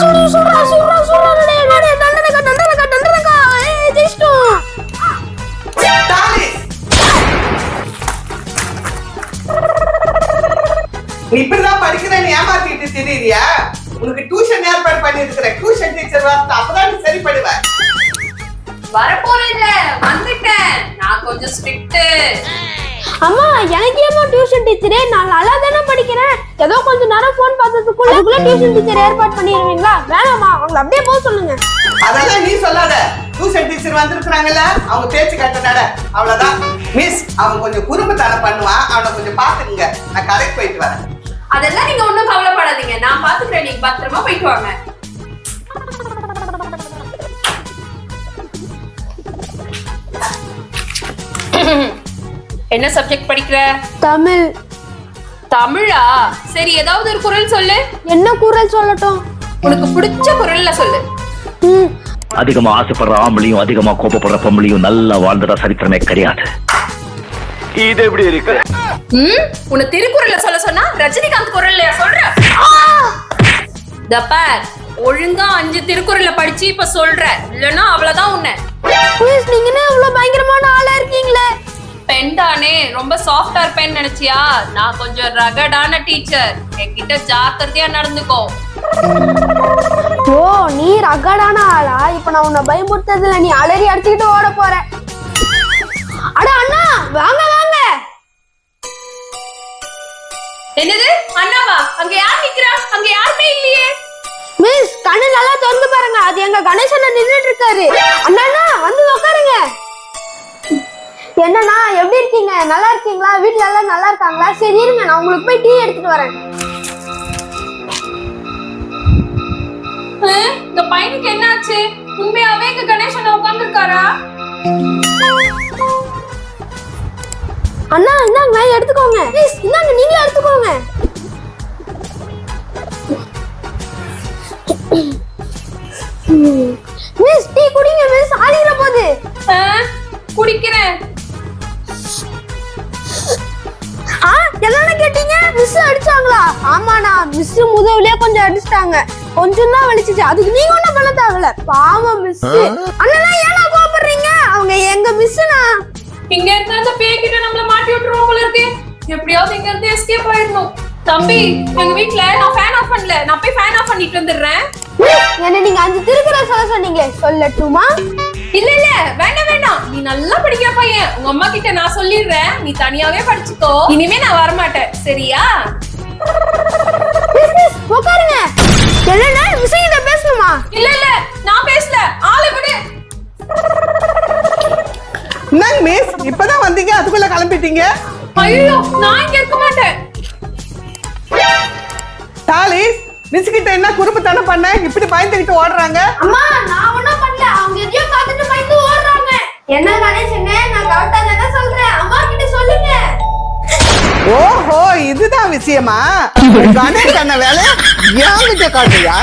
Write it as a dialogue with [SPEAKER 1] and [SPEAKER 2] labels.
[SPEAKER 1] சுடுறா சுடுறா சுடுறா டேய் டேய் தண்டனக்கா தண்டனக்கா தண்டனக்கா ஏய் ஜெயிச்சிட்டோம்.
[SPEAKER 2] தாலிஸ் நீ இப்படிதான் படிக்கிறேன்னு ஏமாத்திட்டு திடீரியா? உனக்கு டியூஷன் ஏற்பாடு பண்ணி இருக்கிற டியூஷன் டீச்சர் வார்த்தை அப்பதான் நீ சரிப்படுவ.
[SPEAKER 3] வரப்போறேன் இல்ல வந்துட்டேன். நான் கொஞ்சம் ஸ்ட்ரிக்ட்
[SPEAKER 1] அம்மா எனக்கு ஏமா டியூஷன் டீச்சரே நான் நல்லா தானே படிக்கிறேன். ஏதோ கொஞ்ச நேரம் ஃபோன் பார்த்ததுக்குள்ள அதுக்குள்ள டியூஷன் டீச்சர் ஏற்பாடு பண்ணிடுவீங்களா? வேணாம்மா அவங்கள அப்படியே போக சொல்லுங்க.
[SPEAKER 2] அதெல்லாம் நீ சொல்லாத. டியூஷன் டீச்சர் வந்திருக்கிறாங்கல்ல அவங்க பேச்சு கேட்டனால அவ்வளவுதான். மிஸ் அவன் கொஞ்சம் குறும்புத்தனம் பண்ணுவான். அவனை கொஞ்சம் பாத்துக்குங்க நான் கடைக்கு போயிட்டு வரேன்.
[SPEAKER 3] அதெல்லாம் நீங்க ஒண்ணும் கவலைப்படாதீங்க. நான் பாத்துக்கிறேன் நீங்க பத்திரமா போயிட்டு வாங்க. என்ன சப்ஜெக்ட் படிக்கிற?
[SPEAKER 1] தமிழ்.
[SPEAKER 3] தமிழா? சரி ஏதாவது ஒரு குரல் சொல்லு.
[SPEAKER 1] என்ன குரல் சொல்லட்டும்?
[SPEAKER 3] உனக்கு பிடிச்ச குரல்ல சொல்லு.
[SPEAKER 4] அதிகமா ஆசைப்படுற ஆம்பளையும் அதிகமா கோபப்படுற பொம்பளையும் நல்லா வாழ்ந்துட சரித்திரமே கிடையாது. இது எப்படி இருக்கு?
[SPEAKER 3] உன்னை திருக்குறள்ல சொல்ல சொன்னா ரஜினிகாந்த் குரல்லையா சொல்ற? தப்பார் ஒழுங்கா அஞ்சு திருக்குறள்ல படிச்சு இப்ப சொல்ற. இல்லன்னா அவ்வளவுதான் உன்னை. ரொம்ப சாஃப்டா இருப்பேன்னு நினைச்சியா? நான் கொஞ்சம் ரகடான டீச்சர் என்கிட்ட ஜாக்கிரதையா நடந்துக்கோ.
[SPEAKER 1] ஓ நீ ரகடான ஆளா? இப்ப நான் உன்னை பயமுறுத்ததுல நீ அலறி அடிச்சுக்கிட்டு ஓட போற. அட அண்ணா வாங்க வாங்க.
[SPEAKER 3] என்னது? அண்ணாவா? அங்க யார் நிக்கிறா? அங்க யாருமே இல்லையே.
[SPEAKER 1] மிஸ் கண்ணு நல்லா திறந்து பாருங்க. அது எங்க கணேசன் நின்னுட்டு இருக்காரு. அண்ணா. என்னண்ணா எப்படி இருக்கீங்க? நல்லா இருக்கீங்களா? வீட்ல எல்லாம் நல்லா இருக்காங்களா? சரி இருங்க நான் உங்களுக்கு போய் டீ எடுத்துட்டு வரேன்.
[SPEAKER 3] இந்த பையனுக்கு என்னாச்சு? உண்மையாவே இங்க கணேசன் உட்கார்ந்து இருக்காரா
[SPEAKER 1] அண்ணா இந்தாங்க எடுத்துக்கோங்க. இந்தாங்க நீங்களே எடுத்துக்கோங்க. மிஸ் டீ குடிங்க மிஸ். ஆடிக்கிற போகுது
[SPEAKER 3] குடிக்கிறேன்.
[SPEAKER 1] மிஸ் அடிச்சாங்களா? ஆமாண்ணா மிஸ் முதவுலயே கொஞ்சம் அடிச்சிட்டாங்க. கொஞ்சம் தான் வலிச்சுச்சு. அதுக்கு நீங்க ஒண்ணும் பண்ண தேவையில்ல. பாவம் மிஸ் அண்ணனா ஏன்னா கோபப்படுறீங்க அவங்க எங்க மிஸ்னா
[SPEAKER 3] இங்க இருந்து அந்த பேய்கிட்ட நம்மள மாட்டி விட்டுருவோம் போல இருக்கு. எப்படியாவது இங்க இருந்து எஸ்கேப் ஆயிடணும். தம்பி எங்க வீட்ல நான் ஃபேன் ஆஃப் பண்ணல. நான் போய் ஃபேன் ஆஃப் பண்ணிட்டு வந்துடுறேன்.
[SPEAKER 1] என்ன நீங்க அஞ்சு திருக்குறள் சொல்ல சொன்னீங்களே சொல்லட்டுமா?
[SPEAKER 3] நல்லா படிக்கிற பையன். உங்க அம்மா கிட்ட நான் சொல்லிடுறேன். நீ தனியாவே படிச்சுக்கோ. இனிமே நான் வரமாட்டேன். சரியா?
[SPEAKER 1] உட்காருங்க. மிஸ் கிட்ட பேசணுமா?
[SPEAKER 3] இல்ல இல்ல நான் பேசல. ஆளை விடு.
[SPEAKER 2] என்னங்க மிஸ் இப்பதான் வந்தீங்க. அதுக்குள்ள கிளம்பிட்டீங்க.
[SPEAKER 3] ஐயோ நான் இங்க இருக்க மாட்டேன்.
[SPEAKER 2] தாலிஸ் மிஸ் கிட்ட என்ன குறும்புத்தனம் பண்ண? இப்படி பயந்துகிட்டு ஓடுறாங்க.
[SPEAKER 1] அம்மா நான் ஒண்ணும் பண்ணல. அவங்க எதையோ பார்த்துட்டு என்ன கணேசங்க நான் கரெக்டா தானே சொல்றேன். அம்மா கிட்ட சொல்லுங்க.
[SPEAKER 2] ஓஹோ இதுதான் விஷயமா? கணேஷ் அண்ணன் வேலை? என்கிட்ட காட்டுறியா?